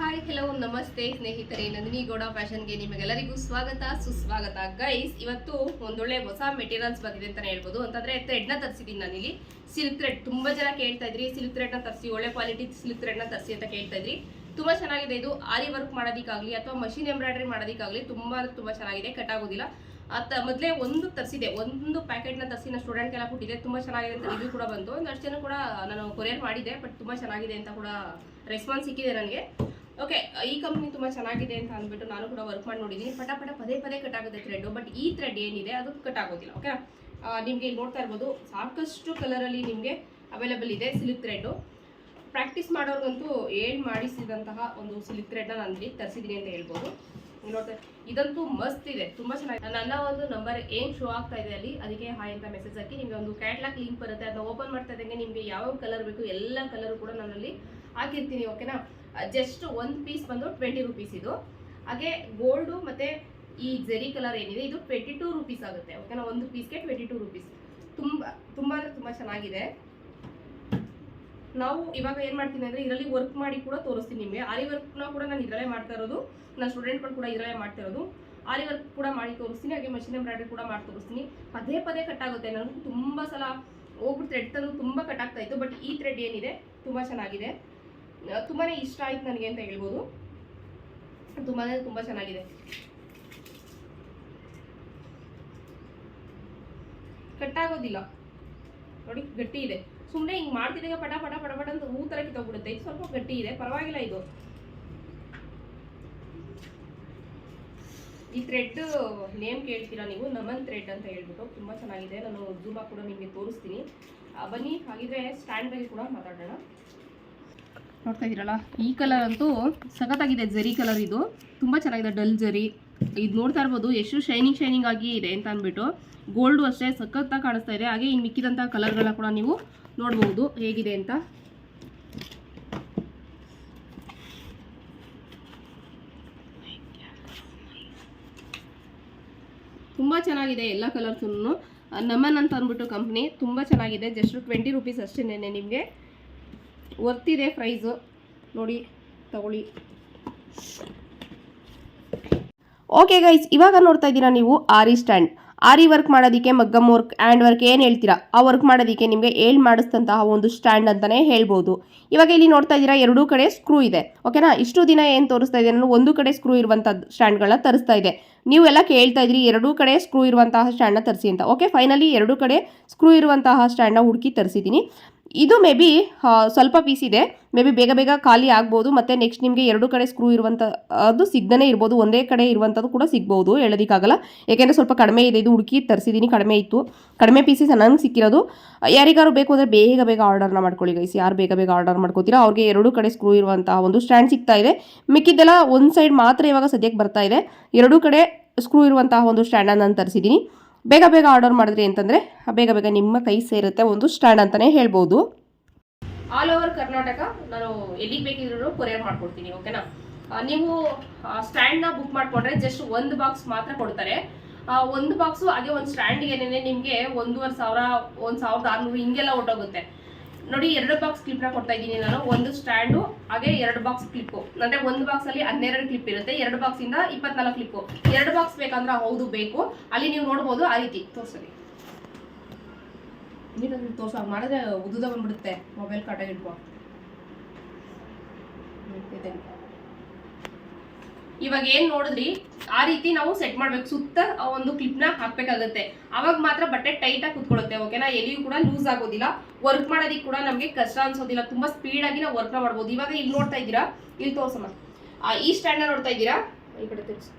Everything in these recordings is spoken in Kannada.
ಹಾಯ್ ಹಲೋ ನಮಸ್ತೆ, ಸ್ನೇಹಿತರೆ ನಂದಿನಿ ಗೌಡ ಫ್ಯಾಷನ್ಗೆ ನಿಮಗೆಲ್ಲರಿಗೂ ಸ್ವಾಗತ, ಸುಸ್ವಾಗತ. ಗೈಸ್ ಇವತ್ತು ಒಂದೊಳ್ಳೆ ಹೊಸ ಮೆಟೀರಿಯಲ್ಸ್ ಬಂದಿದೆ ಅಂತಲೇ ಹೇಳ್ಬೋದು. ಅಂತಂದ್ರೆ ಥ್ರೆಡ್ನ ತರಿಸಿದ್ದೀನಿ ನಾನಿಲ್ಲಿ. ಸಿಲ್ಕ್ ಥ್ರೆಡ್ ತುಂಬಾ ಜನ ಕೇಳ್ತಾ ಇದ್ರಿ. ಸಿಲ್ಕ್ ಥ್ರೆಡ್ನ ತರಿಸಿ, ಒಳ್ಳೆ ಕ್ವಾಲಿಟಿ ಸಿಲ್ಕ್ ಥ್ರೆಡ್ನ ತರಿಸಿ ಅಂತ ಕೇಳ್ತಾ ಇದ್ರಿ. ತುಂಬಾ ಚೆನ್ನಾಗಿದೆ ಇದು. ಆರಿ ವರ್ಕ್ ಮಾಡೋದಕ್ಕಾಗಲಿ ಅಥವಾ ಮಷಿನ್ ಎಂಬ್ರಾಯ್ಡ್ರಿ ಮಾಡೋದಕ್ಕಾಗಲಿ ತುಂಬಾ ತುಂಬಾ ಚೆನ್ನಾಗಿದೆ. ಕಟ್ ಆಗೋದಿಲ್ಲ. ಅತ್ತ ಮೊದಲೇ ಒಂದು ತರಿಸಿದೆ. ಒಂದು ಪ್ಯಾಕೆಟ್ನ ತರಿಸಿ ನಾನು ಸ್ಟೂಡೆಂಟ್ಗೆಲ್ಲ ಕೊಟ್ಟಿದೆ. ತುಂಬ ಚೆನ್ನಾಗಿದೆ ಅಂತ ರಿವ್ಯೂ ಕೂಡ ಬಂತು. ಒಂದಷ್ಟು ಜನ ಕೂಡ ನಾನು ಕೊರಿಯರ್ ಮಾಡಿದೆ ಬಟ್ ತುಂಬ ಚೆನ್ನಾಗಿದೆ ಅಂತ ಕೂಡ ರೆಸ್ಪಾನ್ಸ್ ಸಿಕ್ಕಿದೆ ನನಗೆ. ಓಕೆ ಈ ಕಂಪ್ನಿ ತುಂಬ ಚೆನ್ನಾಗಿದೆ ಅಂತ ಅಂದ್ಬಿಟ್ಟು ನಾನು ಕೂಡ ವರ್ಕ್ ಮಾಡಿ ನೋಡಿದ್ದೀನಿ ಪಟ ಪಟ ಪದೇ ಪದೇ ಕಟ್ ಆಗುತ್ತೆ ಥ್ರೆಡ್ ಬಟ್ ಈ ಥ್ರೆಡ್ ಏನಿದೆ, ಅದು ಕಟ್ ಆಗೋದಿಲ್ಲ ಓಕೆ ನಿಮಗೆ ನೋಡ್ತಾ ಇರ್ಬೋದು, ಸಾಕಷ್ಟು ಕಲರಲ್ಲಿ ನಿಮಗೆ ಅವೈಲೇಬಲ್ ಇದೆ ಸಿಲ್ಕ್ ಥ್ರೆಡ್ಡು ಪ್ರಾಕ್ಟೀಸ್ ಮಾಡೋರ್ಗಂತೂ ಏನ್ ಮಾಡಿಸಿದಂತಹ ಒಂದು ಸಿಲ್ಕ್ ಥ್ರೆಡ್ನ ನಾನು ಇಲ್ಲಿ ತರಿಸಿದ್ದೀನಿ ಅಂತ ಹೇಳ್ಬೋದು. ನೋಡ್ತಾ ಇದಂತೂ ಮಸ್ತ್ ಇದೆ, ತುಂಬಾ ಚೆನ್ನಾಗಿದೆ ನನ್ನ ಒಂದು ನಂಬರ್ ಏನ್ ಶೋ ಆಗ್ತಾ ಇದೆ ಅಲ್ಲಿ, ಅದಕ್ಕೆ ಹಾಯ್ ಅಂತ ಮೆಸೇಜ್ ಹಾಕಿ, ನಿಮಗೆ ಒಂದು ಕ್ಯಾಟ್ಲಾಗ್ ಲಿಂಕ್ ಬರುತ್ತೆ, ಅದನ್ನ ಓಪನ್ ಮಾಡ್ತಾ ಇದ್ದಂಗೆ ನಿಮಗೆ ಯಾವ ಕಲರ್ ಬೇಕು, ಎಲ್ಲ ಕಲರ್ ಕೂಡ ನಾನಲ್ಲಿ ಹಾಕಿರ್ತೀನಿ ಓಕೆನಾ ಜಸ್ಟ್ ಒಂದು ಪೀಸ್ ಬಂದು ಟ್ವೆಂಟಿ ರುಪೀಸ್ ಇದು. ಹಾಗೆ ಗೋಲ್ಡು ಮತ್ತೆ ಈ ಜೆರಿ ಕಲರ್ ಏನಿದೆ, ಇದು ಟ್ವೆಂಟಿ ಟೂ ರುಪೀಸ್ ಆಗುತ್ತೆ ಓಕೆನಾ ಒಂದು ಪೀಸ್ಗೆ ಟ್ವೆಂಟಿ ಟೂ ರುಪೀಸ್ ತುಂಬಾ ತುಂಬಾ ಅಂದರೆ ತುಂಬಾ ಚೆನ್ನಾಗಿದೆ. ನಾವು ಇವಾಗ ಏನು ಮಾಡ್ತೀನಿ ಅಂದ್ರೆ ಇದರಲ್ಲಿ ವರ್ಕ್ ಮಾಡಿ ಕೂಡ ತೋರಿಸ್ತೀನಿ ನಿಮಗೆ. ಆರಿ ವರ್ಕ್ನ ಕೂಡ ನಾನು ಇದರಲ್ಲೇ ಮಾಡ್ತಾ ಇರೋದು. ನನ್ನ ಸ್ಟೂಡೆಂಟ್ಗಳು ಕೂಡ ಇದರಲ್ಲೇ ಮಾಡ್ತಾ ಇರೋದು. ಆರಿ ವರ್ಕ್ ಕೂಡ ಮಾಡಿ ತೋರಿಸ್ತೀನಿ, ಹಾಗೆ ಮಷಿನ್ ಎಂಬ್ರಾಯ್ಡ್ರಿ ಕೂಡ ಮಾಡಿ ತೋರಿಸ್ತೀನಿ. ಪದೇ ಪದೇ ಕಟ್ ಆಗುತ್ತೆ. ನನಗೂ ತುಂಬಾ ಸಲ ಹೋಗ್ಬಿಟ್ಟು ಥ್ರೆಡ್ ತಂದು ತುಂಬಾ ಕಟ್ ಆಗ್ತಾ ಇತ್ತು ಬಟ್ ಈ ಥ್ರೆಡ್ ಏನಿದೆ, ತುಂಬಾ ಚೆನ್ನಾಗಿದೆ. ಆ, ತುಂಬಾನೇ ಇಷ್ಟ ಆಯ್ತು ನನಗೆ ಅಂತ ಹೇಳ್ಬೋದು. ತುಂಬಾ ತುಂಬಾ ಚೆನ್ನಾಗಿದೆ. ಕಟ್ ಆಗೋದಿಲ್ಲ ನೋಡಿ ಗಟ್ಟಿ ಇದೆ. ಸುಮ್ಮನೆ ಹಿಂಗೆ ಮಾಡ್ತಿದ್ದಾಗ ಪಟ ಪಟ ಪಟ ಪಟ ಅಂತ ಹೂ ಥರ ಕಿತ್ತೋಗ್ಬಿಡುತ್ತೆ. ಇದು ಸ್ವಲ್ಪ ಗಟ್ಟಿ ಇದೆ. ಪರವಾಗಿಲ್ಲ ಇದು. ಈ ಥ್ರೆಡ್ ನೇಮ್ ಕೇಳ್ತೀರಾ ನೀವು? ನಮನ್ ಥ್ರೆಡ್ ಅಂತ ಹೇಳ್ಬಿಟ್ಟು ತುಂಬ ಚೆನ್ನಾಗಿದೆ. ನಾನು ಜೂಮಾ ಕೂಡ ನಿಮಗೆ ತೋರಿಸ್ತೀನಿ. ಬನ್ನಿ ಹಾಗಿದ್ರೆ ಸ್ಟ್ಯಾಂಡ್ ಬಗ್ಗೆ ಕೂಡ ಮಾತಾಡೋಣ. ನೋಡ್ತಾ ಇದ್ದೀರಲ್ಲ? ಈ ಕಲರ್ ಅಂತೂ ಸಖತ್ತಾಗಿದೆ ಜರಿ ಕಲರ್ ಇದು. ತುಂಬ ಚೆನ್ನಾಗಿದೆ ಡಲ್ ಜರಿ. ಇದು ನೋಡ್ತಾ ಇರ್ಬೋದು, ಎಷ್ಟು ಶೈನಿಂಗ್ ಶೈನಿಂಗ್ ಆಗಿ ಇದೆ ಅಂತ ಅಂದ್ಬಿಟ್ಟು. ಗೋಲ್ಡು ಅಷ್ಟೇ ಸಖತ್ತಾಗಿ ಕಾಣಿಸ್ತಾ ಇದೆ. ಹಾಗೆ ಇನ್ನು ಮಿಕ್ಕಿದಂಥ ಕಲರ್ಗಳನ್ನ ಕೂಡ ನೀವು ನೋಡ್ಬೋದು ಹೇಗಿದೆ ಅಂತ. ತುಂಬ ಚೆನ್ನಾಗಿದೆ ಎಲ್ಲ ಕಲರ್ಸೂ ನಮನ್ ಅಂತ ಅಂದ್ಬಿಟ್ಟು ಕಂಪ್ನಿ ತುಂಬ ಚೆನ್ನಾಗಿದೆ. ಜಸ್ಟ್ ಟ್ವೆಂಟಿ ರುಪೀಸ್ ಅಷ್ಟೇ ನಿಮಗೆ. ವರ್ತಿದೆ ಪ್ರೈಸು ನೋಡಿ, ತಗೊಳ್ಳಿ. ಓಕೆ ಗೈಸ್ ಇವಾಗ ನೋಡ್ತಾ ಇದ್ದೀರಾ ನೀವು ಆರಿ ಸ್ಟ್ಯಾಂಡ್. ಆರಿ ವರ್ಕ್ ಮಾಡೋದಕ್ಕೆ ಮಗ್ಗಮ್ ವರ್ಕ್ ಆ್ಯಂಡ್ ವರ್ಕ್ ಏನು ಹೇಳ್ತೀರಾ? ಆ ವರ್ಕ್ ಮಾಡೋದಕ್ಕೆ ನಿಮಗೆ ಏಳು ಮಾಡಿಸಿದಂತಹ ಒಂದು ಸ್ಟ್ಯಾಂಡ್ ಅಂತಲೇ ಹೇಳ್ಬೋದು. ಇವಾಗ ಇಲ್ಲಿ ನೋಡ್ತಾ ಇದ್ದೀರಾ, ಎರಡೂ ಕಡೆ ಸ್ಕ್ರೂ ಇದೆ. ಓಕೆನಾ ಇಷ್ಟು ದಿನ ಏನು ತೋರಿಸ್ತಾ ಇದೆ ನಾನು? ಒಂದು ಕಡೆ ಸ್ಕ್ರೂ ಇರುವಂಥ ಸ್ಟ್ಯಾಂಡ್ಗಳನ್ನ ತರಿಸ್ತಾ ಇದೆ ನೀವೆಲ್ಲ ಕೇಳ್ತಾ ಇದ್ರಿ, ಎರಡೂ ಕಡೆ ಸ್ಕ್ರೂ ಇರುವಂತಹ ಸ್ಟ್ಯಾಂಡ್ನ ತರಿಸಿ ಅಂತ. ಓಕೆ ಫೈನಲಿ ಎರಡೂ ಕಡೆ ಸ್ಕ್ರೂ ಇರುವಂತಹ ಸ್ಟ್ಯಾಂಡ್ನ ಹುಡುಕಿ ತರಿಸಿದ್ದೀನಿ. ಇದು ಮೇ ಬಿ ಸ್ವಲ್ಪ ಪೀಸ್ ಇದೆ. ಮೇ ಬಿ ಬೇಗ ಬೇಗ ಖಾಲಿ ಆಗ್ಬೋದು, ಮತ್ತು ನೆಕ್ಸ್ಟ್ ನಿಮಗೆ ಎರಡು ಕಡೆ ಸ್ಕ್ರೂ ಇರುವಂಥ ಅದು ಸಿಗ್ದೇ ಇರ್ಬೋದು, ಒಂದೇ ಕಡೆ ಇರುವಂಥದ್ದು ಕೂಡ ಸಿಗ್ಬೋದು, ಹೇಳೋದಕ್ಕಾಗಲ್ಲ. ಯಾಕೆಂದರೆ ಸ್ವಲ್ಪ ಕಡಿಮೆ ಇದೆ, ಇದು ಹುಡುಕಿ ತರಿಸಿದ್ದೀನಿ ಕಡಿಮೆ ಇತ್ತು. ಕಡಿಮೆ ಪೀಸಸ್ ನನಗೆ ಸಿಕ್ಕಿರೋದು. ಯಾರಿಗಾರು ಬೇಕು ಅಂದರೆ ಬೇಗ ಬೇಗ ಆರ್ಡರ್ನ ಮಾಡ್ಕೊಳ್ಳಿ ಗೈಸ್ ಯಾರು ಬೇಗ ಬೇಗ ಆರ್ಡರ್ ಮಾಡ್ಕೋತೀರಾ, ಅವ್ರಿಗೆ ಎರಡು ಕಡೆ ಸ್ಕ್ರೂ ಇರುವಂತಹ ಒಂದು ಸ್ಟ್ಯಾಂಡ್ ಸಿಗ್ತಾ ಇದೆ. ಮಿಕ್ಕಿದ್ದೆಲ್ಲ ಒಂದು ಸೈಡ್ ಮಾತ್ರ ಇವಾಗ ಸದ್ಯಕ್ಕೆ ಬರ್ತಾ ಇದೆ. ಎರಡೂ ಕಡೆ ಸ್ಕ್ರೂ ಇರುವಂತಹ ಒಂದು ಸ್ಟ್ಯಾಂಡನ್ನು ನಾನು ತರಿಸಿದ್ದೀನಿ ಬೇಗ ಬೇಗ ಆರ್ಡರ್ ಮಾಡಿದ್ರಿ ಅಂತಂದರೆ ಬೇಗ ಬೇಗ ನಿಮ್ಮ ಕೈ ಸೇರುತ್ತೆ ಒಂದು ಸ್ಟ್ಯಾಂಡ್ ಅಂತಲೇ ಹೇಳ್ಬೋದು. ಆಲ್ ಓವರ್ ಕರ್ನಾಟಕ ನಾನು ಎಲ್ಲಿಗೆ ಬೇಕಿದ್ರು ಕೊರಿಯರ್ ಮಾಡ್ಕೊಡ್ತೀನಿ ಓಕೆನಾ ನೀವು ಸ್ಟ್ಯಾಂಡ್ನ ಬುಕ್ ಮಾಡ್ಕೊಂಡ್ರೆ ಜಸ್ಟ್ ಒಂದು ಬಾಕ್ಸ್ ಮಾತ್ರ ಕೊಡ್ತಾರೆ. ಒಂದು ಬಾಕ್ಸು ಹಾಗೆ ಒಂದು ಸ್ಟ್ಯಾಂಡ್ಗೆ ನಿಮಗೆ ಒಂದೂವರೆ ಸಾವಿರ, ಒಂದು ಸಾವಿರದ ಆರುನೂರು ಹಿಂಗೆಲ್ಲ ಹೊಟ್ಟೋಗುತ್ತೆ ನೋಡಿ, ಎರಡು ಬಾಕ್ಸ್ ಕ್ಲಿಪ್ನ ಕೊಡ್ತಾ ಇದ್ದೀನಿ ನಾನು. ಒಂದು ಸ್ಟ್ಯಾಂಡು ಹಾಗೆ ಎರಡು ಬಾಕ್ಸ್ ಕ್ಲಿಪ್ಪು ಅಂದರೆ ಒಂದು ಬಾಕ್ಸಲ್ಲಿ ಹನ್ನೆರಡು ಕ್ಲಿಪ್ ಇರುತ್ತೆ. ಎರಡು ಬಾಕ್ಸಿಂದ ಇಪ್ಪತ್ನಾಲ್ಕು ಕ್ಲಿಪ್ಪು ಎರಡು ಬಾಕ್ಸ್ ಬೇಕಂದ್ರೆ ಹೌದು, ಬೇಕು. ಅಲ್ಲಿ ನೀವು ನೋಡ್ಬೋದು ಆ ರೀತಿ. ತೋರಿಸಲಿ ನೀನು ತೋರ್ಸ. ಮಾಡಿದ್ರೆ ಉದ್ದ ಬಂದ್ಬಿಡುತ್ತೆ. ಮೊಬೈಲ್ ಕಟ್ಟಾಗಿ ಇದೆ. ಇವಾಗ ಏನ್ ನೋಡಿದ್ರಿ? ಆ ರೀತಿ ನಾವು ಸೆಟ್ ಮಾಡ್ಬೇಕು. ಸುತ್ತ ಒಂದು ಕ್ಲಿಪ್ನ ಹಾಕ್ಬೇಕಾಗತ್ತೆ. ಅವಾಗ ಮಾತ್ರ ಬಟ್ಟೆ ಟೈಟ್ ಆಗಿ ಕುತ್ಕೊಳ್ಳುತ್ತೆ ಓಕೆನಾ ಎಲ್ಲಿಯೂ ಕೂಡ ಲೂಸ್ ಆಗೋದಿಲ್ಲ. ವರ್ಕ್ ಮಾಡೋದಕ್ಕೆ ಕೂಡ ನಮಗೆ ಕಷ್ಟ ಅನ್ಸೋದಿಲ್ಲ. ತುಂಬಾ ಸ್ಪೀಡ್ ಆಗಿ ನಾವು ವರ್ಕ್ ಮಾಡ್ಬೋದು. ಇವಾಗ ಇಲ್ಲಿ ನೋಡ್ತಾ ಇದ್ದೀರಾ? ಇಲ್ಲಿ ತೋರ್ಸಮ್ಮ. ಈ ಸ್ಟ್ಯಾಂಡ್ ನೋಡ್ತಾ ಇದ್ದೀರಾ? ಈ ಕಡೆ ತಿರ್ಗ್ಸು.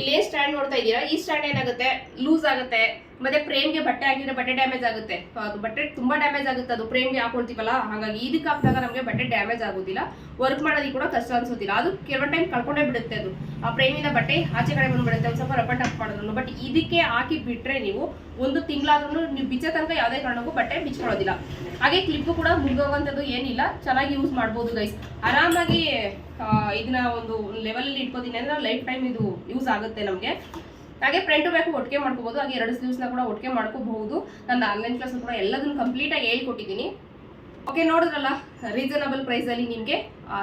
ಇಲ್ಲಿ ಸ್ಟ್ಯಾಂಡ್ ನೋಡ್ತಾ ಇದ್ದೀರಾ? ಈ ಸ್ಟ್ಯಾಂಡ್ ಏನಾಗುತ್ತೆ? ಲೂಸ್ ಆಗುತ್ತೆ. ಮತ್ತೆ ಫ್ರೇಮ್ಗೆ ಬಟ್ಟೆ ಹಾಕಿದ್ರೆ ಬಟ್ಟೆ ಡ್ಯಾಮೇಜ್ ಆಗುತ್ತೆ. ಅದು ಬಟ್ಟೆ ತುಂಬಾ ಡ್ಯಾಮೇಜ್ ಆಗುತ್ತೆ. ಅದು ಪ್ರೇಮ್ಗೆ ಹಾಕೊಳ್ತೀವಲ್ಲ, ಹಾಗಾಗಿ ಇದಕ್ಕೆ ಹಾಕಿದಾಗ ನಮಗೆ ಬಟ್ಟೆ ಡ್ಯಾಮೇಜ್ ಆಗೋದಿಲ್ಲ. ವರ್ಕ್ ಮಾಡೋದಕ್ಕೆ ಕೂಡ ಕಷ್ಟ ಅನ್ಸೋದಿಲ್ಲ. ಅದು ಕೆಲವೊಂದು ಟೈಮ್ ಕಳ್ಕೊಂಡೇ ಬಿಡುತ್ತೆ ಅದು. ಆ ಪ್ರೇಮಿನ ಬಟ್ಟೆ ಆಚೆ ಕಡೆ ಬಂದ್ಬಿಡುತ್ತೆ, ಒಂದು ಸ್ವಲ್ಪ ರಬ್ಬರ್ ಟಪ್ ಬಟ್ ಇದಕ್ಕೆ ಹಾಕಿ ಬಿಟ್ರೆ ನೀವು ಒಂದು ತಿಂಗಳಾದ್ರೂ ನೀವು ಬಿಚ್ಚ ತನಕ ಯಾವುದೇ ಕಾರಣಕ್ಕೂ ಬಟ್ಟೆ ಬಿಚ್ಕೊಳ್ಳೋದಿಲ್ಲ. ಹಾಗೆ ಕ್ಲಿಪ್ಪು ಕೂಡ ಮುಗಿದೋಗಂಥದ್ದು ಏನಿಲ್ಲ. ಚೆನ್ನಾಗಿ ಯೂಸ್ ಮಾಡ್ಬೋದು ಗೈಸ್ ಆರಾಮಾಗಿ ಇದನ್ನ ಒಂದು ಲೆವೆಲಲ್ಲಿ ಇಟ್ಕೋತೀನಿ. ಅಂದ್ರೆ ಲೈಫ್ ಟೈಮ್ ಇದು ಯೂಸ್ ಆಗುತ್ತೆ ನಮಗೆ. ಹಾಗೆ ಫ್ರಂಟ್ ಬ್ಯಾಕ್ ಒಟ್ಟಿಗೆ ಮಾಡ್ಕೋಬಹುದು ಹಾಗೆ ಎರಡು ಸ್ಲೀವ್ಸ್ನ ಕೂಡ ಒಟ್ಟಿಗೆ ಮಾಡ್ಕೋಬಹುದು. ನನ್ನ ಆನ್ಲೈನ್ ಕ್ಲಾಸ್ ಕೂಡ ಎಲ್ಲದನ್ನು ಕಂಪ್ಲೀಟಾಗಿ ಹೇಳ್ಕೊಟ್ಟಿದ್ದೀನಿ. ಓಕೆ ನೋಡಿದ್ರಲ್ಲ ರೀಸನಬಲ್ ಪ್ರೈಸಲ್ಲಿ ನಿಮಗೆ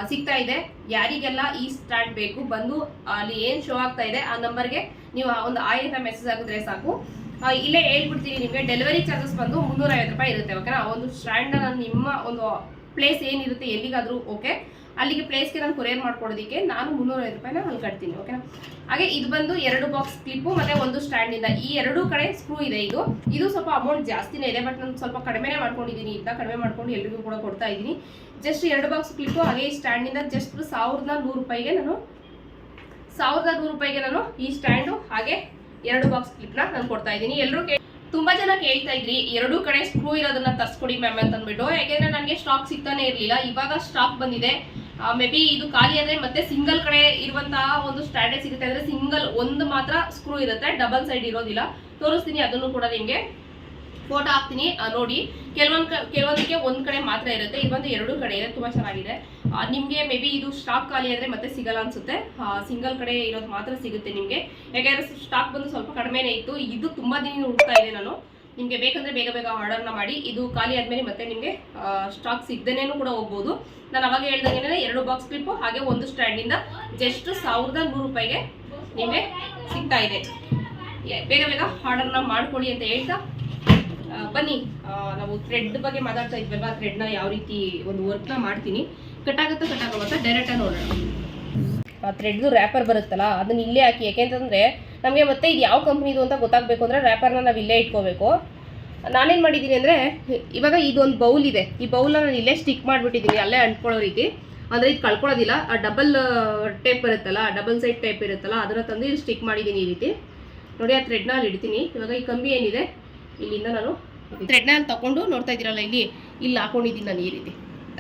ಸಿಗ್ತಾ ಇದೆ. ಯಾರಿಗೆಲ್ಲ ಈ ಸ್ಟ್ಯಾಂಡ್ ಬೇಕು, ಬಂದು ಅಲ್ಲಿ ಏನು ಶೋ ಆಗ್ತಾ ಇದೆ, ಆ ನಂಬರ್ಗೆ ನೀವು ಒಂದು ಆಯ್ ಅಂತ ಮೆಸೇಜ್ ಹಾಕಿದ್ರೆ ಸಾಕು. ಇಲ್ಲೇ ಹೇಳ್ಬಿಡ್ತೀನಿ ನಿಮಗೆ ಡೆಲಿವರಿ ಚಾರ್ಜಸ್ ಬಂದು ಮುನ್ನೂರ ಐವತ್ತು ರೂಪಾಯಿ ಇರುತ್ತೆ ಓಕೆನಾ ಒಂದು ಸ್ಟ್ಯಾಂಡ್ ನಾನು ನಿಮ್ಮ ಒಂದು ಪ್ಲೇಸ್ ಏನಿರುತ್ತೆ, ಎಲ್ಲಿಗಾದರೂ ಓಕೆ ಅಲ್ಲಿಗೆ ಪ್ಲೇಸ್ಗೆ ನಾನು ಕೊರಿಯರ್ ಮಾಡ್ಕೊಡೋದಕ್ಕೆ ನಾನು ಮುನ್ನೂರ ಐವತ್ತು ರೂಪಾಯಿನ ಅಲ್ಲಿ ಕಟ್ತೀನಿ ಓಕೆನಾ ಹಾಗೆ ಇದು ಬಂದು ಎರಡು ಬಾಕ್ಸ್ ಕ್ಲಿಪ್ಪು ಮತ್ತೆ ಒಂದು ಸ್ಟ್ಯಾಂಡ್ ಇಂದ. ಈ ಎರಡೂ ಕಡೆ ಸ್ಕ್ರೂ ಇದೆ ಇದು. ಇದು ಸ್ವಲ್ಪ ಅಮೌಂಟ್ ಜಾಸ್ತಿನೇ ಇದೆ ಬಟ್ ನಾನು ಸ್ವಲ್ಪ ಕಡಿಮೆನೇ ಮಾಡ್ಕೊಂಡಿದ್ದೀನಿ ಇಂಥ ಕಡಿಮೆ ಮಾಡ್ಕೊಂಡು ಎಲ್ರಿಗೂ ಕೂಡ ಕೊಡ್ತಾ ಇದ್ದೀನಿ ಜಸ್ಟ್ ಎರಡು ಬಾಕ್ಸ್ ಕ್ಲಿಪ್ಪು ಹಾಗೆ ಈ ಸ್ಟ್ಯಾಂಡ್ ಇಂದ ಜಸ್ಟ್ ಸಾವಿರದ ನೂರು ರೂಪಾಯಿಗೆ ನಾನು, ಸಾವಿರದ ನೂರು ರೂಪಾಯಿಗೆ ನಾನು ಈ ಸ್ಟ್ಯಾಂಡು ಹಾಗೆ ಎರಡು ಬಾಕ್ಸ್ ಕ್ಲಿಪ್ನ ನಾನು ಕೊಡ್ತಾ ಇದ್ದೀನಿ ಎಲ್ಲರೂ ಕೇ ತುಂಬಾ ಜನ ಕೇಳ್ತಾ ಇದ್ರಿ, ಎರಡೂ ಕಡೆ ಸ್ಕ್ರೂ ಇರೋದನ್ನ ತರ್ಸ್ಕೊಡಿ ಮ್ಯಾಮ್ ಅಂತ ಅಂದ್ಬಿಟ್ಟು ಯಾಕೆಂದ್ರೆ ನನಗೆ ಸ್ಟಾಕ್ ಸಿಗ್ತಾನೆ ಇರಲಿಲ್ಲ. ಇವಾಗ ಸ್ಟಾಕ್ ಬಂದಿದೆ. ಮೇ ಬಿ ಇದು ಖಾಲಿ ಆದ್ರೆ ಮತ್ತೆ ಸಿಂಗಲ್ ಕಡೆ ಇರುವಂತಹ ಒಂದು ಸ್ಟ್ಯಾಂಡರ್ಡ್ ಸಿಗುತ್ತೆ. ಅಂದ್ರೆ ಸಿಂಗಲ್ ಒಂದು ಮಾತ್ರ ಸ್ಕ್ರೂ ಇರುತ್ತೆ. ಡಬಲ್ ಸೈಡ್ ಇರೋದಿಲ್ಲ. ತೋರಿಸ್ತೀನಿ, ಅದನ್ನು ಕೂಡ ನಿಮಗೆ ಫೋಟೋ ಹಾಕ್ತೀನಿ. ನೋಡಿ. ಕೆಲವೊಂದ್ ಕೆಲವೊಂದಕ್ಕೆ ಒಂದ್ ಕಡೆ ಮಾತ್ರ ಇರುತ್ತೆ. ಇದೊಂದು ಎರಡು ಕಡೆ ಇದೆ ತುಂಬಾ ಚೆನ್ನಾಗಿದೆ. ನಿಮಗೆ ನಿಮ್ಗೆ ಮೇ ಬಿ ಇದು ಸ್ಟಾಕ್ ಖಾಲಿ ಆದ್ರೆ ಮತ್ತೆ ಸಿಗಲ್ಲ ಅನ್ಸುತ್ತೆ. ಸಿಂಗಲ್ ಕಡೆ ಇರೋದು ಮಾತ್ರ ಸಿಗುತ್ತೆ ನಿಮ್ಗೆ. ಯಾಕಂದ್ರೆ ಸ್ಟಾಕ್ ಬಂದು ಸ್ವಲ್ಪ ಕಡಿಮೆನೇ ಇತ್ತು. ಇದು ತುಂಬಾ ದಿನ ಹುಡ್ತಾ ಇದೆ ನಾನು. ನಿಮ್ಗೆ ಬೇಕಂದರೆ ಬೇಗ ಬೇಗ ಆರ್ಡರ್ನ ಮಾಡಿ. ಇದು ಖಾಲಿ ಆದಮೇಲೆ ಮತ್ತೆ ನಿಮಗೆ ಸ್ಟಾಕ್ ಸಿಗ್ದೇನೂ ಕೂಡ ಹೋಗ್ಬೋದು. ನಾನು ಅವಾಗ ಹೇಳ್ದಂಗೆ ಎರಡು ಬಾಕ್ಸ್ ಕ್ಲಿಪ್ಪು ಹಾಗೆ ಒಂದು ಸ್ಟ್ಯಾಂಡಿಂದ ಜಸ್ಟ್ ಸಾವಿರದ ನೂರು ರೂಪಾಯಿಗೆ ನಿಮಗೆ ಸಿಗ್ತಾ ಇದೆ. ಬೇಗ ಬೇಗ ಆರ್ಡರ್ನ ಮಾಡ್ಕೊಳ್ಳಿ ಅಂತ ಹೇಳ್ತಾ ಬನ್ನಿ. ನಾವು ಥ್ರೆಡ್ ಬಗ್ಗೆ ಮಾತಾಡ್ತಾ ಇದ್ವಲ್ವಾ? ಥ್ರೆಡ್ನ ಯಾವ ರೀತಿ ಒಂದು ವರ್ಕ್ನ ಮಾಡ್ತೀನಿ. ಕಟ್ಟಾಗುತ್ತಾ ಕಟ್ಟಾಗುತ್ತಾ ಡೈರೆಕ್ಟಾಗಿ ನೋಡೋಣ. ಆ ಥ್ರೆಡ್ದು ರ್ಯಾಪರ್ ಬರುತ್ತಲ್ಲ, ಅದನ್ನ ಇಲ್ಲೇ ಹಾಕಿ. ಯಾಕೆಂತಂದ್ರೆ ನಮಗೆ ಮತ್ತೆ ಇದು ಯಾವ ಕಂಪ್ನಿದು ಅಂತ ಗೊತ್ತಾಗಬೇಕು ಅಂದರೆ ರ್ಯಾಪರ್ನ ನಾವು ಇಲ್ಲೇ ಇಟ್ಕೋಬೇಕು. ನಾನೇನು ಮಾಡಿದ್ದೀನಿ ಅಂದರೆ, ಇವಾಗ ಇದೊಂದು ಬೌಲ್ ಇದೆ. ಈ ಬೌಲ್ನ ನಾನು ಇಲ್ಲೇ ಸ್ಟಿಕ್ ಮಾಡಿಬಿಟ್ಟಿದ್ದೀನಿ ಅಲ್ಲೇ ಅಂಟ್ಕೊಳ್ಳೋ ರೀತಿ. ಅಂದರೆ ಇದು ಕಳ್ಕೊಳ್ಳೋದಿಲ್ಲ, ಆ ಡಬಲ್ ಟೇಪ್ ಬರುತ್ತಲ್ಲ ಡಬಲ್ ಸೈಡ್ ಟೇಪ್ ಇರುತ್ತಲ್ಲ, ಅದನ್ನು ತಂದು ಇಲ್ಲಿ ಸ್ಟಿಕ್ ಮಾಡಿದ್ದೀನಿ ಈ ರೀತಿ. ನೋಡಿ, ಆ ಥ್ರೆಡ್ನ ಅಲ್ಲಿ ಇಡ್ತೀನಿ. ಇವಾಗ ಈ ಕಂಬಿ ಏನಿದೆ, ಇಲ್ಲಿಂದ ನಾನು ಥ್ರೆಡ್ನ ಅಲ್ಲಿ ತಗೊಂಡು ನೋಡ್ತಾ ಇದ್ದೀರಲ್ಲ ಇಲ್ಲಿ ಇಲ್ಲಿ ಹಾಕೊಂಡಿದ್ದೀನಿ ನಾನು ಈ ರೀತಿ.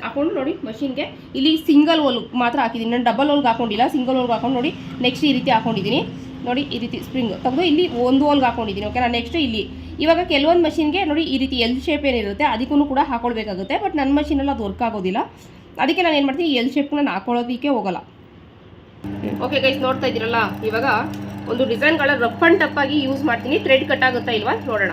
ಹಾಕೊಂಡು ನೋಡಿ ಮಷಿನ್ಗೆ ಇಲ್ಲಿ ಸಿಂಗಲ್ ಹೋಲ್ ಮಾತ್ರ ಹಾಕಿದ್ದೀನಿ ನಾನು ಡಬಲ್ ಹೋಲ್ಗೆ ಹಾಕೊಂಡಿಲ್ಲ ಸಿಂಗಲ್ ಹೋಲ್ಗೆ ಹಾಕೊಂಡು ನೋಡಿ ನೆಕ್ಸ್ಟ್ ಈ ರೀತಿ ಹಾಕೊಂಡಿದ್ದೀನಿ ನೋಡಿ ಈ ರೀತಿ ಸ್ಪ್ರಿಂಗ್ ತೆಗೆದು ಇಲ್ಲಿ ಒಂದು ಹೋಲ್ಗೆ ಹಾಕೊಂಡಿದ್ದೀನಿ ಓಕೆ ನಾನು ನೆಕ್ಸ್ಟ್ ಇಲ್ಲಿ. ಇವಾಗ ಕೆಲವೊಂದು ಮಷಿನ್ಗೆ ನೋಡಿ ಈ ರೀತಿ ಎಲ್ ಶೇಪ್ ಏನಿರುತ್ತೆ ಅದಕ್ಕೂ ಕೂಡ ಹಾಕೊಳ್ಬೇಕಾಗುತ್ತೆ ಬಟ್ ನನ್ನ ಮಷಿನಲ್ಲಿ ಅದು ವರ್ಕ್ ಆಗೋದಿಲ್ಲ. ಅದಕ್ಕೆ ನಾನು ಏನು ಮಾಡ್ತೀನಿ ಎಲ್ ಶೇಪ್ನ ನಾನು ಹಾಕೊಳ್ಳೋದಕ್ಕೆ ಹೋಗಲ್ಲ. ಓಕೆ ಗೈಸ್ ನೋಡ್ತಾ ಇದ್ದೀರಲ್ಲ, ಇವಾಗ ಒಂದು ಡಿಸೈನ್ಗಳ ರಫ್ ಆ್ಯಂಡ್ ಟಫ್ ಆಗಿ ಯೂಸ್ ಮಾಡ್ತೀನಿ. ಥ್ರೆಡ್ ಕಟ್ ಆಗುತ್ತಾ ಇಲ್ವಾ? ನೋಡೋಣ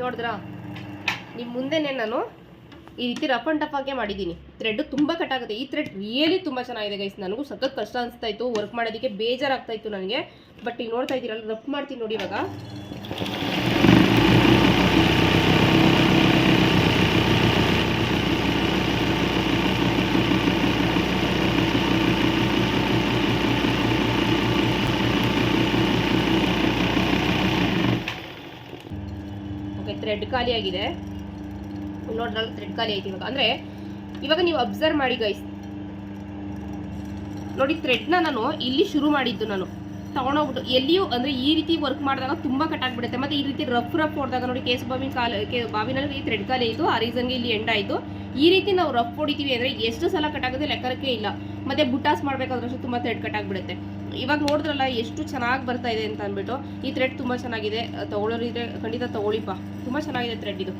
ನೋಡಿದ್ರಾ ನಿಮ್ಮ ಮುಂದೆನೆ ನಾನು ಈ ರೀತಿ ರಫ್ ಅಂಡ್ ಟಫ್ ಆಗೇ ಮಾಡಿದ್ದೀನಿ. ಥ್ರೆಡ್ ತುಂಬ ಕಟ್ ಆಗುತ್ತೆ. ಈ ಥ್ರೆಡ್ ರಿಯಲಿ ತುಂಬ ಚೆನ್ನಾಗಿದೆ ಗೈಸ್ ನನಗೂ ಸಖತ್ ಕಷ್ಟ ಅನಿಸ್ತಾ ಇತ್ತು. ವರ್ಕ್ ಮಾಡೋದಕ್ಕೆ ಬೇಜಾರಾಗ್ತಾ ಇತ್ತು ನನಗೆ. ಬಟ್ ಈಗ ನೋಡ್ತಾ ಇದ್ದೀರಲ್ಲ ರಫ್ ಮಾಡ್ತೀನಿ ನೋಡಿ ಇವಾಗ. ಥ್ರೆಡ್ ಖಾಲಿ ನೋಡ್ರಲ್ಲ ಥ್ರೆಡ್ ಖಾಲಿ ಆಯ್ತು ಇವಾಗ. ಅಂದರೆ ಇವಾಗ ನೀವು ಅಬ್ಸರ್ವ್ ಮಾಡಿ ಗೈಸ್ ನೋಡಿ ಥ್ರೆಡ್ನ ನಾನು ಇಲ್ಲಿ ಶುರು ಮಾಡಿದ್ದು ನಾನು. ತಗೊಂಡೋಗ್ಬಿಟ್ಟು ಎಲ್ಲಿಯೂ ಅಂದರೆ ಈ ರೀತಿ ವರ್ಕ್ ಮಾಡಿದಾಗ ತುಂಬ ಕಟ್ ಆಗಿಬಿಡುತ್ತೆ. ಮತ್ತು ಈ ರೀತಿ ರಫ್ ರಫ್ ಹೊಡೆದಾಗ ನೋಡಿ ಕೇಸು ಬಾವಿನ ಕಾಲ ಬಾವಿನಲ್ಲಿ ಈ ಥ್ರೆಡ್ ಖಾಲಿ ಆಯಿತು ಆ ರೀಸನ್ಗೆ ಇಲ್ಲಿ ಎಂಡ್ ಆಯಿತು. ಈ ರೀತಿ ನಾವು ರಫ್ ಹೊಡಿತೀವಿ ಅಂದರೆ ಎಷ್ಟು ಸಲ ಕಟ್ ಆಗುತ್ತೆ ಲೆಕ್ಕಕ್ಕೆ ಇಲ್ಲ. ಮತ್ತು ಬುಟಾಸ್ ಮಾಡಬೇಕಾದ್ರೂ ತುಂಬ ಥ್ರೆಡ್ ಕಟ್ ಆಗಿಬಿಡುತ್ತೆ. ಇವಾಗ ನೋಡಿದ್ರಲ್ಲ ಎಷ್ಟು ಚೆನ್ನಾಗಿ ಬರ್ತಾ ಇದೆ ಅಂತ ಅಂದ್ಬಿಟ್ಟು ಈ ಥ್ರೆಡ್ ತುಂಬ ಚೆನ್ನಾಗಿದೆ. ತೊಗೊಳೋರಿದ್ರೆ ಖಂಡಿತ ತೊಗೊಳ್ಳಿಪ್ಪ ತುಂಬ ಚೆನ್ನಾಗಿದೆ ಥ್ರೆಡ್ ಇದು.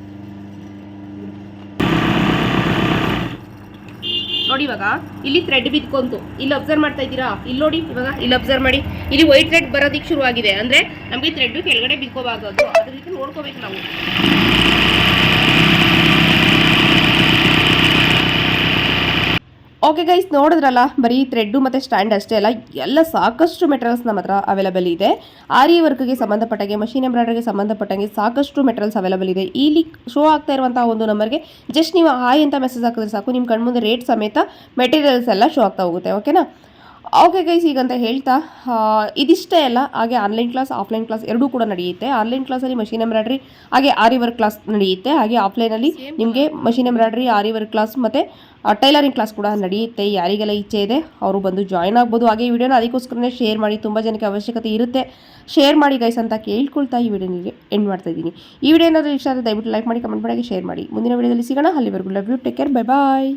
ನೋಡಿ ಇವಾಗ. ಇಲ್ಲಿ ಥ್ರೆಡ್ ಬಿದ್ಕೊಂತು. ಇಲ್ಲಿ ಅಬ್ಸರ್ವ್ ಮಾಡ್ತಾ ಇದ್ದೀರಾ? ಇಲ್ಲಿ ನೋಡಿ, ಇವಾಗ ಇಲ್ಲಿ ಅಬ್ಸರ್ವ್ ಮಾಡಿ. ಇಲ್ಲಿ ವೈಟ್ ಥ್ರೆಡ್ ಬರೋದಕ್ಕೆ ಶುರುವಾಗಿದೆ. ಅಂದ್ರೆ ನಮಗೆ ಥ್ರೆಡ್ ಕೆಳಗಡೆ ಬಿದ್ಕೋಬಾರ್ದು ಅದು. ಅದ್ರ ರೀತಿ ನೋಡ್ಕೋಬೇಕು ನಾವು. ಓಕೆ ಗೈಸ್ ನೋಡಿದ್ರಲ್ಲ, ಬರೀ ಥ್ರೆಡ್ಡು ಮತ್ತು ಸ್ಟ್ಯಾಂಡ್ ಅಷ್ಟೇ ಅಲ್ಲ, ಎಲ್ಲ ಸಾಕಷ್ಟು ಮೆಟೀರಿಯಲ್ಸ್ ನಮ್ಮ ಹತ್ರ ಅವೈಲಬಲ್ ಇದೆ. ಆರಿ ವರ್ಕ್ಗೆ ಸಂಬಂಧಪಟ್ಟಂಗೆ ಮಷೀನ್ ಎಂಬ್ರಾಯ್ಡ್ರಿಗೆ ಸಂಬಂಧಪಟ್ಟಂಗೆ ಸಾಕಷ್ಟು ಮೆಟೀರಿಯಲ್ಸ್ ಅವೈಲಬಲ್ ಇದೆ. ಇಲ್ಲಿ ಶೋ ಆಗ್ತಾ ಇರುವಂಥ ಒಂದು ನಂಬರ್ಗೆ ಜಸ್ಟ್ ನೀವು ಹಾಯ್ ಅಂತ ಮೆಸೇಜ್ ಹಾಕಿದ್ರೆ ಸಾಕು ನಿಮ್ಮ ಕಣ್ಮುಂದೆ ರೇಟ್ ಸಮೇತ ಮೆಟೀರಿಯಲ್ಸ್ ಎಲ್ಲ ಶೋ ಆಗ್ತಾ ಹೋಗುತ್ತೆ ಓಕೆನಾ ಓಕೆ ಗೈಸ್ ಈಗಂತ ಹೇಳ್ತಾ ಇದಿಷ್ಟೇ ಅಲ್ಲ ಹಾಗೆ ಆನ್ಲೈನ್ ಕ್ಲಾಸ್ ಆಫ್ಲೈನ್ ಕ್ಲಾಸ್ ಎರಡೂ ಕೂಡ ನಡೆಯುತ್ತೆ. ಆನ್ಲೈನ್ ಕ್ಲಾಸಲ್ಲಿ ಮಷೀನ್ ಎಂಬ್ರಾಯ್ಡ್ರಿ ಹಾಗೆ ಆರಿ ವರ್ಕ್ ಕ್ಲಾಸ್ ನಡೆಯುತ್ತೆ. ಹಾಗೆ ಆಫ್ಲೈನಲ್ಲಿ ನಿಮಗೆ machine embroidery aari work class ಮತ್ತು ಟೈಲರಿಂಗ್ ಕ್ಲಾಸ್ ಕೂಡ ನಡೆಯುತ್ತೆ. ಯಾರಿಗೆಲ್ಲ ಇಚ್ಛೆ ಇದೆ ಅವರು ಬಂದು ಜಾಯ್ನ್ ಆಗ್ಬೋದು. ಹಾಗೆ ಈ ವಿಡಿಯೋನ ಅದಕ್ಕೋಸ್ಕರನೇ ಶೇರ್ ಮಾಡಿ ತುಂಬ ಜನಕ್ಕೆ ಅವಶ್ಯಕತೆ ಇರುತ್ತೆ. ಶೇರ್ ಮಾಡಿ ಗೈಸ್ ಅಂತ ಕೇಳ್ಕೊಳ್ತಾ ಈ ವಿಡಿಯೋನಿಗೆ ಎಂಡ್ ಮಾಡ್ತಾ ಇದ್ದೀನಿ. ಈ ವಿಡಿಯೋ ಏನಾದರೂ ಇಷ್ಟ ಆದರೆ ದಯವಿಟ್ಟು ಲೈಕ್ ಮಾಡಿ ಕಮೆಂಟ್ ಮಾಡಿ ಶೇರ್ ಮಾಡಿ. ಮುಂದಿನ ವಿಡಿಯೋದಲ್ಲಿ ಸಿಗೋಣ. ಅಲ್ಲಿವರೆಗೂ love you take care bye bye